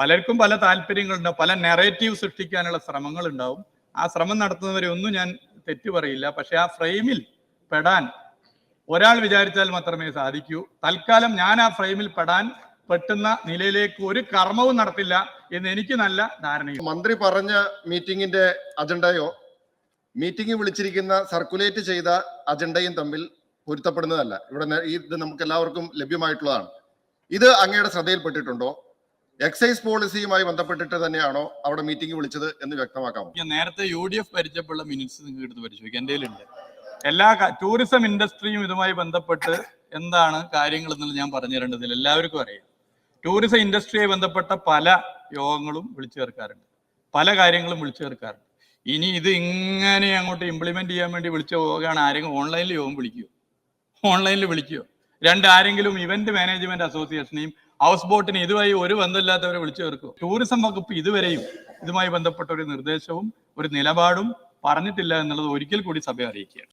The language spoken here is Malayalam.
പലർക്കും പല താല്പര്യങ്ങളുണ്ടാവും പല നെറേറ്റീവ് സൃഷ്ടിക്കാനുള്ള ശ്രമങ്ങൾ ഉണ്ടാവും ആ ശ്രമം നടത്തുന്നവരെ ഒന്നും ഞാൻ തെറ്റു പറയില്ല. പക്ഷെ ആ ഫ്രെയിമിൽ പെടാൻ ഒരാൾ വിചാരിച്ചാൽ മാത്രമേ സാധിക്കൂ. തൽക്കാലം ഞാൻ ആ ഫ്രെയിമിൽ പെടാൻ പെട്ടുന്ന നിലയിലേക്ക് ഒരു കർമ്മവും നടത്തില്ല എന്ന് എനിക്ക് നല്ല ധാരണയുണ്ട്. മന്ത്രി പറഞ്ഞ മീറ്റിംഗിന്റെ അജണ്ടയോ മീറ്റിംഗ് വിളിച്ചിരിക്കുന്ന സർക്കുലേറ്റ് ചെയ്ത അജണ്ടയും തമ്മിൽ പൊരുത്തപ്പെടുന്നതല്ല. ഇവിടെ ഇത് നമുക്ക് എല്ലാവർക്കും ലഭ്യമായിട്ടുള്ളതാണ്. ഇത് അങ്ങയുടെ ശ്രദ്ധയിൽപ്പെട്ടിട്ടുണ്ടോ? എക്സൈസ് പോളിസിയുമായി ബന്ധപ്പെട്ടിട്ട് തന്നെയാണോ അവിടെ മീറ്റിംഗ് വിളിച്ചത് എന്ന് വ്യക്തമാക്കാമോ ഞാൻ നേരത്തെ യു ഡി എഫ് ഭരിച്ചപ്പോഴുള്ള മിനിറ്റ്സ് നിങ്ങൾക്ക് എടുത്ത് പരിശോധിക്കാം. എന്റെ ഉണ്ട് എല്ലാ ടൂറിസം ഇൻഡസ്ട്രിയും ഇതുമായി ബന്ധപ്പെട്ട് എന്താണ് കാര്യങ്ങൾ എന്നുള്ളത് ഞാൻ പറഞ്ഞു തരേണ്ടതില്ല. എല്ലാവർക്കും അറിയാം. ടൂറിസം ഇൻഡസ്ട്രിയുമായി ബന്ധപ്പെട്ട പല യോഗങ്ങളും വിളിച്ചു ചേർക്കാറുണ്ട്. പല കാര്യങ്ങളും വിളിച്ചു ചേർക്കാറുണ്ട്. ഇനി ഇത് ഇങ്ങനെ അങ്ങോട്ട് ഇംപ്ലിമെന്റ് ചെയ്യാൻ വേണ്ടി വിളിച്ച യോഗമാണ് ആരെങ്കിലും ഓൺലൈനിൽ യോഗം വിളിക്കുമോ ഓൺലൈനിൽ വിളിക്കുമോ രണ്ട് ആരെങ്കിലും ഇവന്റ് മാനേജ്മെന്റ് അസോസിയേഷനെയും ഹൗസ് ബോട്ടിനെ ഇതുവഴി ഒരു ബന്ധമില്ലാത്തവരെ വിളിച്ചു ചേർക്കും. ടൂറിസം വകുപ്പ് ഇതുവരെയും ഇതുമായി ബന്ധപ്പെട്ട ഒരു നിർദ്ദേശവും ഒരു നിലപാടും പറഞ്ഞിട്ടില്ല എന്നുള്ളത് ഒരിക്കൽ കൂടി സഭയെ അറിയിക്കുകയാണ്.